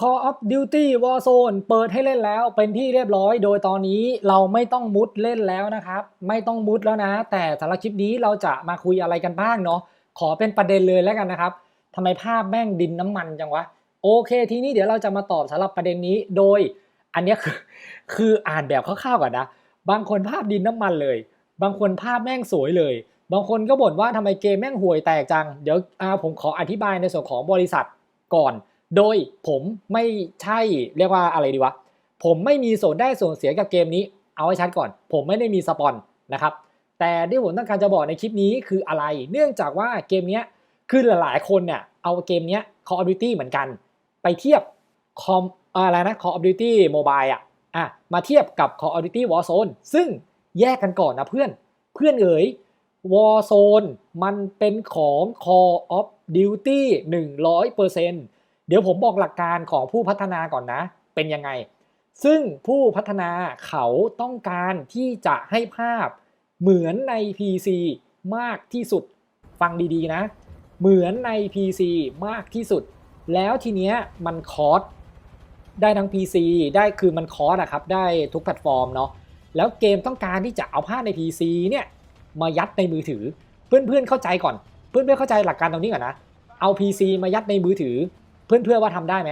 Call of Duty Warzone เปิดให้เล่นแล้วเป็นที่เรียบร้อย โดยตอนนี้เราไม่ต้องมุดเล่นแล้วนะครับ ไม่ต้องมุดแล้วนะ แต่สำหรับคลิปนี้เราจะมาคุยอะไรกันบ้างเนาะขอเป็นประเด็นเลยแล้วกันนะครับทำไมภาพแม่งดินน้ำมันจังวะ โอเคทีนี้เดี๋ยวเราจะมาตอบสำหรับประเด็นนี้โดย อันนี้คือคืออ่านแบบคร่าวๆก่อนนะ บางคนภาพดินน้ำมันเลย บางคนภาพแม่งสวยเลย บางคนก็บ่นว่าทำไมเกมแม่งห่วยแตกจังเดี๋ยวผมขออธิบายในส่วนของบริษัทก่อน โดยผมไม่ใช่เรียกว่าอะไรดีวะ ผมไม่มีส่วนได้ส่วนเสียกับเกมนี้ เอาให้ชัดก่อน ผมไม่ได้มีสปอนนะครับ แต่ที่ผมต้องการจะบอกในคลิปนี้คืออะไร เนื่องจากว่าเกมนี้คือหลายๆ คนเนี่ยเอาเกมนี้ Call of Duty เหมือนกัน ไปเทียบคอมอะไรนะ Call of Duty Mobile อะอะมาเทียบกับ Call of Duty Warzone ซึ่งแยกกันก่อนนะเพื่อน เพื่อนเอ๋ย Warzone มันเป็นของ Call of Duty 100% เดี๋ยวผมบอกหลักการของผู้พัฒนาก่อนนะ เป็นยังไง ซึ่งผู้พัฒนาเขาต้องการที่จะให้ภาพเหมือนใน PC มากที่สุดฟังดีๆนะ เหมือนใน PC มากที่สุด แล้วทีเนี้ยมันคอสได้ทั้ง PC ได้คือมันคอสอะครับ ได้ทุกแพลตฟอร์มเนาะแล้วเกมต้องการที่จะเอาภาพใน PC เนี่ยมายัดในมือถือ เพื่อนๆเข้าใจก่อน เพื่อนๆเข้าใจหลักการตรงนี้ก่อนนะเอา PC มายัดในมือถือ เพื่อนๆว่าทำได้ไหม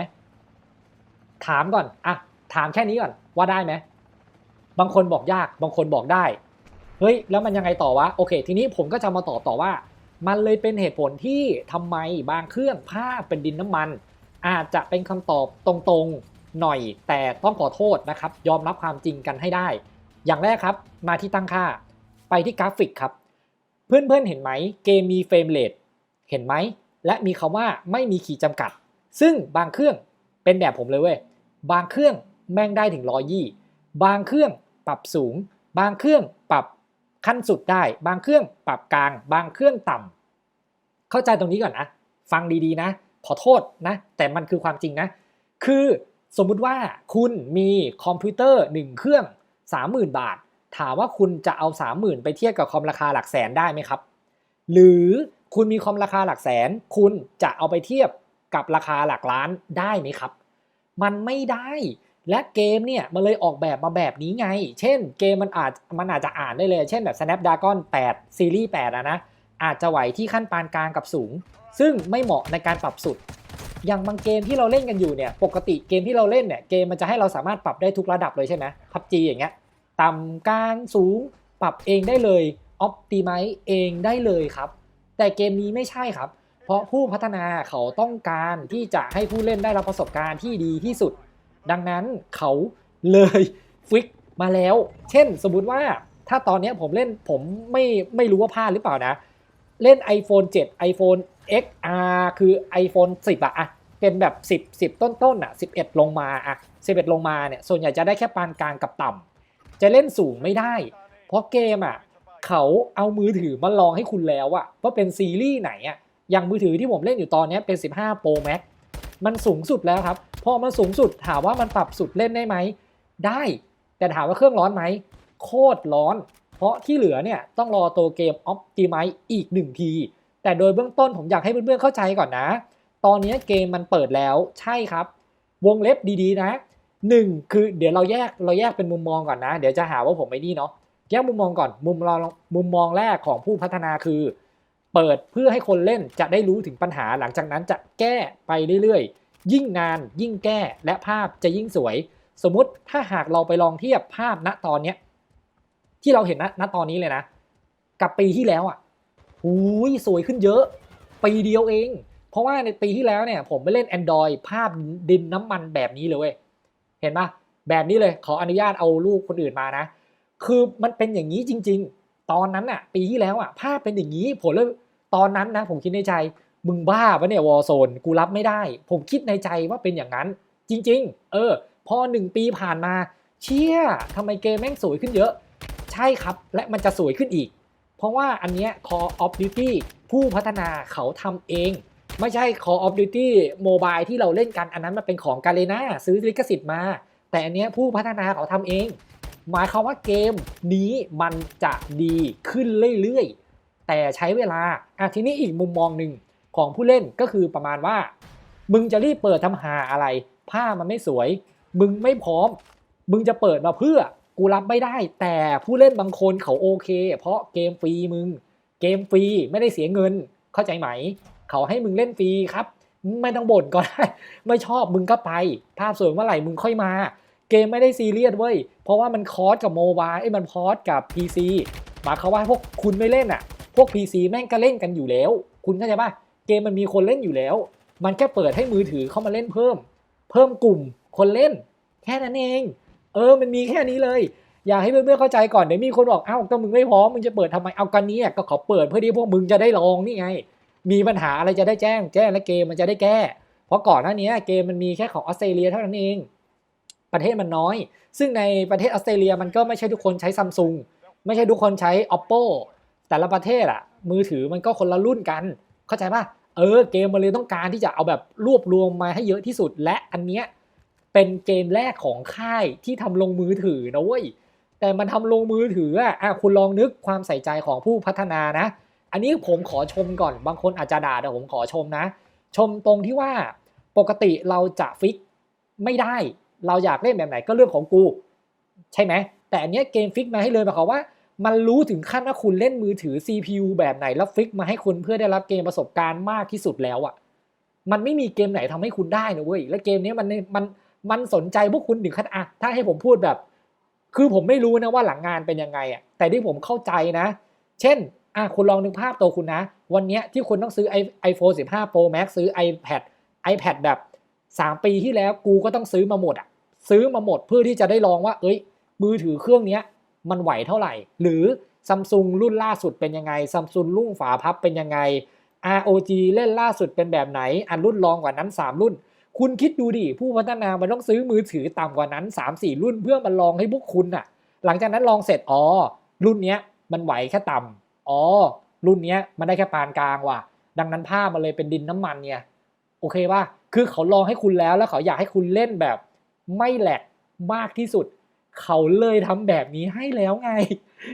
ถามก่อนอะถามแค่นี้ก่อนว่าได้ไหมบางคนบอกยากบางคนบอกได้ เฮ้ย แล้วมันยังไงต่อวะโอเค ทีนี้ผมก็จะมาตอบต่อว่า มันเลยเป็นเหตุผลที่ทำไมบางเครื่องภาพเป็นดินน้ำมัน อาจจะเป็นคำตอบตรงๆหน่อย แต่ต้องขอโทษนะครับ ยอมรับความจริงกันให้ได้ อย่างแรกครับ มาที่ตั้งค่า ไปที่กราฟิกครับ เพื่อนๆเห็นไหมเกมมีเฟรมเรทเห็นไหมและมีคำว่าไม่มีขีดจำกัด ซึ่งบางเครื่องเป็นแบบผมเลยเว้ย บางเครื่องแม่งได้ถึงร้อยยี่ บางเครื่องปรับสูง บางเครื่องปรับขั้นสุดได้ บางเครื่องปรับกลาง บางเครื่องต่ำเข้าใจตรงนี้ก่อนนะ ฟังดีๆนะ ขอโทษนะ แต่มันคือความจริงนะ คือสมมุติว่าคุณมีคอมพิวเตอร์ 1 เครื่อง 30,000 บาท ถามว่าคุณจะเอา 30,000 ไปเทียบกับคอมราคาหลักแสนได้ไหมครับ หรือคุณมีคอมราคาหลักแสน คุณจะเอาไปเทียบ กับราคาหลักล้านได้ไหมครับ มันไม่ได้ และเกมเนี่ยมันเลยออกแบบมาแบบนี้ไง เช่นเกมมันอาจมันอาจจะอ่านได้เลย เช่นแบบ Snapdragon 8 ซีรีส์8อะนะ อาจจะไหวที่ขั้นปานกลางกับสูง ซึ่งไม่เหมาะในการปรับสุด อย่างบางเกมที่เราเล่นกันอยู่เนี่ย ปกติเกมที่เราเล่นเนี่ย เกมมันจะให้เราสามารถปรับได้ทุกระดับเลยใช่ไหมพับจีอย่างเงี้ย ต่ำกลางสูง ปรับเองได้เลยออ t ติไม e เองได้เลยครับ แต่เกมนี้ไม่ใช่ครับ เพราะผู้พัฒนาเขาต้องการที่จะให้ผู้เล่นได้รับประสบการณ์ที่ดีที่สุด ดังนั้นเขาเลยฟิกมาแล้ว เช่นสมมติว่าถ้าตอนนี้ผมเล่นผมไม่ไม่รู้ว่าพลาดหรือเปล่านะ เล่น iPhone 7 iPhone XR คือ iPhone 10อะอะเป็นแบบ 10 10 ต้นๆอะ11 ลงมาอะ11 ลงมาเนี่ยส่วนใหญ่จะได้แค่ปานกลางกับต่ำจะเล่นสูงไม่ได้ เพราะเกมอะเขาเอามือถือมาลองให้คุณแล้วอะว่าเป็นซีรีส์ไหนอะ อย่างมือถือที่ผมเล่นอยู่ตอนนี้เป็น 15 Pro Max มันสูงสุดแล้วครับพอมันสูงสุดถามว่ามันปรับสุดเล่นได้ไหม ได้ แต่ถามว่าเครื่องร้อนไหม โคตรร้อน เพราะที่เหลือเนี่ยต้องรอตัวเกม Optimize อีก 1 ที แต่โดยเบื้องต้นผมอยากให้เพื่อนๆเข้าใจก่อนนะ ตอนนี้เกมมันเปิดแล้วใช่ครับ วงเล็บดีๆนะ 1 คือเดี๋ยวเราแยกเราแยกเป็นมุมมองก่อนนะ เดี๋ยวจะหาว่าผมไม่นี่เนาะแยกมุมมองก่อนมุมเรามุมมองแรกของผู้พัฒนาคือ เปิดเพื่อให้คนเล่นจะได้รู้ถึงปัญหาหลังจากนั้นจะแก้ไปเรื่อยๆ ยิ่งนานยิ่งแก้และภาพจะยิ่งสวย สมมติถ้าหากเราไปลองเทียบภาพณตอนเนี้ยที่เราเห็นณณตอนนี้เลยนะ กับปีที่แล้วอะหูยสวยขึ้นเยอะ ปีเดียวเอง เพราะว่าในปีที่แล้วเนี่ยผมไปเล่น Android ภาพดินน้ำมันแบบนี้เลยเว้ยเห็นปะแบบนี้เลยขออนุญาตเอารูปคนอื่นมานะ คือมันเป็นอย่างนี้จริง ๆ ตอนนั้นอะปีที่แล้วอะภาพเป็นอย่างนี้ผมเลย ตอนนั้นนะผมคิดในใจมึงบ้าปะเนี่ยวอลโซนกูรับไม่ได้ ผมคิดในใจว่าเป็นอย่างนั้น จริง ๆ เออ พอหนึ่งปีผ่านมา เชี่ยทำไมเกมแม่งสวยขึ้นเยอะ ใช่ครับ และมันจะสวยขึ้นอีก เพราะว่าอันเนี้ย Call of Duty ผู้พัฒนาเขาทำเอง ไม่ใช่ Call of Duty Mobile ที่เราเล่นกันอันนั้นมันเป็นของกาเลนาซื้อลิขสิทธิ์มา แต่อันเนี้ยผู้พัฒนาเขาทำเอง หมายความว่าเกมนี้มันจะดีขึ้นเรื่อยๆ แต่ใช้เวลาอะทีนี้อีกมุมมองหนึ่งของผู้เล่นก็คือประมาณว่า มึงจะรีบเปิดทำหาอะไรภามันไม่สวย มึงไม่พร้อม มึงจะเปิดมาเพื่อกูรับไม่ได้ แต่ผู้เล่นบางคนเขาโอเค เพราะเกมฟรีมึง เกมฟรีไม่ได้เสียเงิน เข้าใจไหม เขาให้มึงเล่นฟรีครับ ไม่ต้องบ่นก็ได้ไม่ชอบมึงก็ไป ภาพสวยเมื่อไหร่มึงค่อยมา เกมไม่ได้ซีเรียสเว้ยเพราะว่ามันคอสกับโมบายไอ้มันคอสกับ PC หมายความว่าพวกคุณไม่เล่นอะ พวก PC แม่งก็เล่นกันอยู่แล้ว คุณเข้าใจป่ะเกมมันมีคนเล่นอยู่แล้ว มันแค่เปิดให้มือถือเข้ามาเล่นเพิ่ม เพิ่มกลุ่มคนเล่น แค่นั้นเอง เออมันมีแค่นี้เลย อยากให้เพื่อนๆเข้าใจก่อนเดี๋ยวมีคนบอกเอ้าก็มึงไม่พร้อมมึงจะเปิดทำไมเอากันนี้ก็ขาเปิดเพื่อที่พวกมึงจะได้ลองนี่ไง มีปัญหาอะไรจะได้แจ้ง แจ้งและเกมมันจะได้แก้ เพราะก่อนหน้านี้เกมมันมีแค่ของออสเตรเลียเท่านั้นเอง ประเทศมันน้อย ซึ่งในประเทศออสเตรเลียมันก็ไม่ใช่ทุกคนใช้ซัมซุงไม่ใช่ทุกคนใช้ oppo แต่ละประเทศอะมือถือมันก็คนละรุ่นกัน เข้าใจป่ะเออเกมมันเลยต้องการที่จะเอาแบบรวบรวมมาให้เยอะที่สุด และอันเนี้ยเป็นเกมแรกของค่ายที่ทำลงมือถือนะเว้ยแต่มันทำลงมือถืออะอะคุณลองนึกความใส่ใจของผู้พัฒนานะ อันนี้ผมขอชมก่อนบางคนอาจจะด่าแต่ผมขอชมนะ ชมตรงที่ว่าปกติเราจะฟิกไม่ได้ เราอยากเล่นแบบไหนก็เรื่องของกู ใช่ไหมแต่อันเนี้ยเกมฟิกมาให้เลยหมายความว่า มันรู้ถึงขั้นว่าคุณเล่นมือถือ CPU แบบไหนแล้วฟิกมาให้คุณเพื่อได้รับเกมประสบการณ์มากที่สุดแล้วอะ่ะ มันไม่มีเกมไหนทำให้คุณได้นะเว้ย และเกมนี้มันมันมันสนใจพวกคุณถึงขั้นอะถ้าให้ผมพูดแบบ คือผมไม่รู้นะว่าหลังงานเป็นยังไงอะ่ะ แต่ที่ผมเข้าใจนะ เช่นอะคุณลองนึกภาพตัวคุณนะ วันนี้ที่คุณต้องซื้อ iPhone 15 Pro Max ซื้อ iPad iPad แบบ 3 ปีที่แล้วกูก็ต้องซื้อมาหมดอะ ซื้อมาหมดเพื่อที่จะได้ลองว่า เอ้ย มือถือเครื่องเนี้ย มันไหวเท่าไหร่ หรือซัมซุงรุ่นล่าสุดเป็นยังไงซัมซุงรุ่นฝาพับเป็นยังไง ROG เล่นล่าสุดเป็นแบบไหน อันรุ่นรองกว่านั้น 3 รุ่น คุณคิดดูดิ ผู้พัฒนามันต้องซื้อมือถือต่ำกว่านั้น 3-4 รุ่นเพื่อมาลองให้พวกคุณอะหลังจากนั้นลองเสร็จอ๋อรุ่นเนี้ยมันไหวแค่ต่ำอ๋อรุ่นเนี้ยมันได้แค่ปานกลางว่ะ ดังนั้นภาพมันเลยเป็นดินน้ำมันเนี่ยโอเคป่ะคือเขาลองให้คุณแล้วแล้วเขาอยากให้คุณเล่นแบบไม่แหลกมากที่สุด เขาเลยทำแบบนี้ให้แล้วไง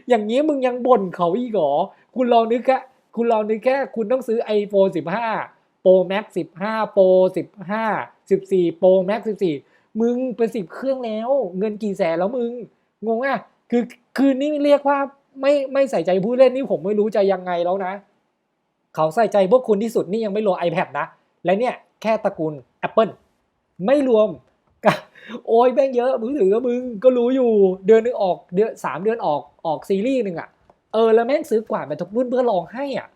อย่างนี้มึงยังบ่นเขาอีกเหรอ คุณลองนึกแค่คุณลองนึกแค่คุณต้องซื้อ iPhone 15 Pro Max 15 Pro 15 14 Pro Max 14 มึงเป็น10เครื่องแล้ว เงินกี่แสนแล้วมึง งงอะ คือคือนี่เรียกว่าไม่ไม่ใส่ใจผู้เล่นนี่ผมไม่รู้จะยังไงแล้วนะ เขาใส่ใจพวกคุณที่สุดนี่ยังไม่รวม iPad นะ และเนี่ยแค่ตระกูล Apple ไม่รวม โอ้ยแม่งเยอะมือถือก็มึงก็รู้อยู่เดือนนึงออกเดือนสามเดือนออกออกซีรีส์หนึ่งอะเออแล้วแม่งซื้อกว่าไปทุกรุ่นเพื่อลองให้อะ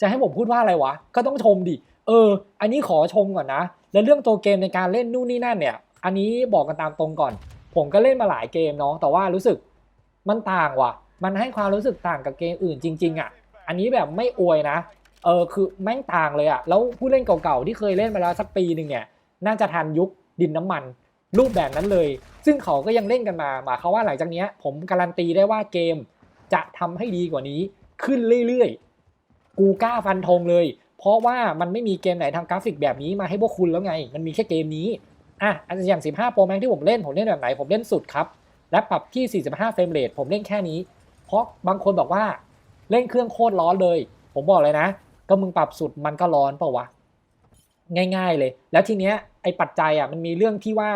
จะให้ผมพูดว่าอะไรวะ ก็ต้องชมดิ เออ อันนี้ขอชมก่อนนะ แล้วเรื่องตัวเกมในการเล่นนู่นนี่นั่นเนี่ย อันนี้บอกกันตามตรงก่อน ผมก็เล่นมาหลายเกมเนาะ แต่ว่ารู้สึกมันต่างว่ะ มันให้ความรู้สึกต่างกับเกมอื่นจริง ๆอะ อันนี้แบบไม่อวยนะ เออ คือแม่งต่างเลยอะแล้วผู้เล่นเก่าๆที่เคยเล่นมาแล้วสักปีหนึ่งเนี่ย น่าจะทันยุคดินน้ำมัน รูปแบบนั้นเลย ซึ่งเขาก็ยังเล่นกันมาหมายความว่าหลังจากนี้ผมการันตีได้ว่าเกมจะทำให้ดีกว่านี้ขึ้นเรื่อยๆ กูกล้าฟันธงเลย เพราะว่ามันไม่มีเกมไหนทำกราฟิกแบบนี้มาให้พวกคุณแล้วไง มันมีแค่เกมนี้อะอันอย่าง 15 Pro Max ที่ผมเล่นผมเล่นแบบไหนผมเล่นสุดครับ และปรับที่ 45 เฟรมเรทผมเล่นแค่นี้ เพราะบางคนบอกว่าเล่นเครื่องโคตรร้อนเลย ผมบอกเลยนะ ก็มึงปรับสุดมันก็ร้อนเปล่าวะ ง่าย ๆเลย แล้วทีเนี้ยไอ้ปัจจัยอะมันมีเรื่องที่ว่า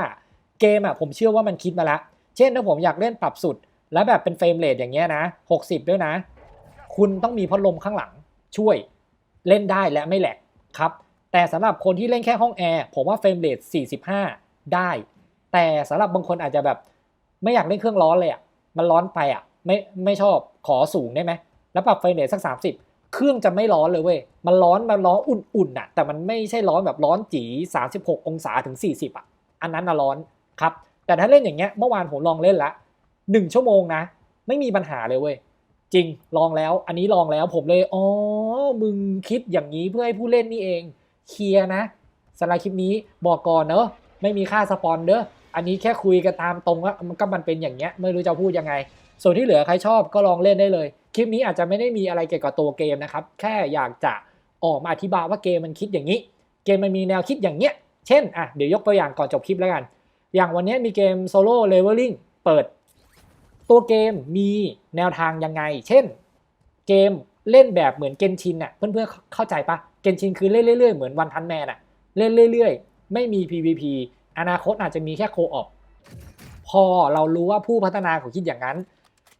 เกมอะผมเชื่อว่ามันคิดมาแล้วเช่นถ้าผมอยากเล่นปรับสุด แล้วแบบเป็นเฟรมเรทอย่างเงี้ยนะ 60 ด้วยนะ คุณต้องมีพัดลมข้างหลังช่วยเล่นได้และไม่แหลกครับ แต่สำหรับคนที่เล่นแค่ห้องแอร์ผมว่าเฟรมเรท45 ได้ แต่สำหรับบางคนอาจจะแบบไม่อยากเล่นเครื่องร้อนเลยอะมันร้อนไปอะไม่ไม่ชอบขอสูงได้ไหมแล้วปรับเฟรมเรทสัก 30 เครื่องจะไม่ร้อนเลยเว้ยมันร้อนมันร้อนอุ่นๆน่ะ แต่มันไม่ใช่ร้อนแบบร้อนจี36 องศาถึง 40อะอันนั้นน่ะร้อน ครับแต่ถ้าเล่นอย่างเงี้ยเมื่อวานผมลองเล่นละหนึ่งชั่วโมงนะ ไม่มีปัญหาเลยเว้ยจริงลองแล้ว อันนี้ลองแล้วผมเลยอ๋อมึงคิดอย่างนี้เพื่อให้ผู้เล่นนี่เองเคลียร์นะสำหรับคลิปนี้บอกก่อนเนอะไม่มีค่าสปอนเด้ออันนี้แค่คุยกันตามตรงว่ามันก็มันเป็นอย่างเงี้ยไม่รู้จะพูดยังไง ส่วนที่เหลือใครชอบก็ลองเล่นได้เลย คลิปนี้อาจจะไม่ได้มีอะไรเกี่ยวกับตัวเกมนะครับ แค่อยากจะออกมาอธิบายว่าเกมมันคิดอย่างนี้ เกมมันมีแนวคิดอย่างเงี้ย เช่นอะเดี๋ยวยกตัวอย่างก่อนจบคลิปแล้วกัน อย่างวันนี้มีเกมโซโล่เลเวลลิ่งเปิด ตัวเกมมีแนวทางยังไง เช่น เกมเล่นแบบเหมือนเกนชินอะเพื่อนๆเข้าใจปะเกนชินคือเล่นเรื่อยๆเหมือนวันทันแมนอะเล่นเรื่อยๆ ไม่มี PVP อนาคตอาจจะมีแค่โคออปพอเรารู้ว่าผู้พัฒนาเขาคิดอย่างนั้น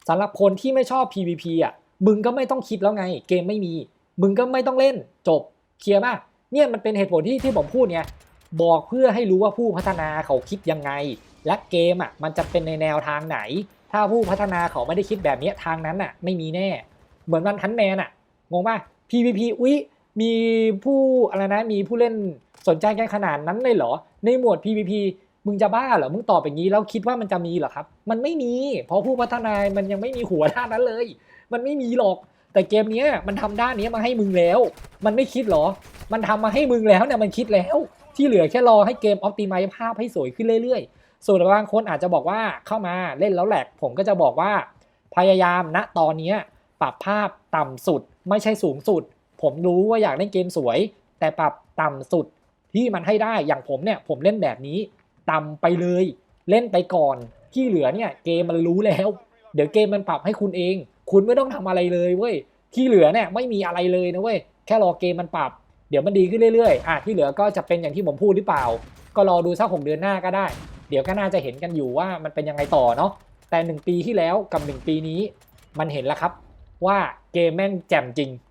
สำหรับคนที่ไม่ชอบ PVP อะมึงก็ไม่ต้องคิดแล้วไง เกมไม่มี มึงก็ไม่ต้องเล่นจบเคลียร์มากเนี่ยมันเป็นเหตุผลที่ที่ผมพูดเนี่ย บอกเพื่อให้รู้ว่าผู้พัฒนาเขาคิดยังไง และเกมอะมันจะเป็นในแนวทางไหน ถ้าผู้พัฒนาเขาไม่ได้คิดแบบนี้ทางนั้นอะไม่มีแน่ เหมือนวันทันแมนอะงงป่ะ PVP อุ๊ยมีผู้อะไรนะมีผู้เล่นสนใจกันขนาดนั้นเลยเหรอ ในหมวด PVP มึงจะบ้าเหรอ มึงตอบอย่างนี้แล้วคิดว่ามันจะมีเหรอครับ มันไม่มี เพราะผู้พัฒนามันยังไม่มีหัวด้านนั้นเลย มันไม่มีหรอก แต่เกมนี้มันทำด้านนี้มาให้มึงแล้ว มันไม่คิดเหรอ มันทำมาให้มึงแล้วเนี่ยมันคิดแล้ว ที่เหลือแค่รอให้เกมออ t ติ i z e ภาพให้สวยขึ้นเรื่อยๆ ส่วนบางคนอาจจะบอกว่าเข้ามาเล่นแล้วแหลก ผมก็จะบอกว่า พยายามณตอนนี้ปรับภาพต่ำสุด ไม่ใช่สูงสุด ผมรู้ว่าอยากเล่นเกมสวย แต่ปรับต่ำสุดที่มันให้ได้อย่างผมเนี่ยผมเล่นแบบนี้ ต่ำไปเลยเล่นไปก่อน ที่เหลือเนี่ยเกมมันรู้แล้ว เดี๋ยวเกมมันปรับให้คุณเอง คุณไม่ต้องทำอะไรเลยเว้ยที่เหลือเนี่ยไม่มีอะไรเลยนะเว้ยแค่รอเกมมันปรับ ดี๋ยวมันดีขึ้นเรื่อยๆอะที่เหลือก็จะเป็นอย่างที่ผมพูดหรือเปล่า ก็รอดูสักหกเดือนหน้าก็ได้ เดี๋ยวก็น่าจะเห็นกันอยู่ว่ามันเป็นยังไงต่อเนาะแต่หนึ่งปีที่แล้วกับหนึ่งปีนี้มันเห็นแล้วครับว่าเกมแม่งแจ่มจริง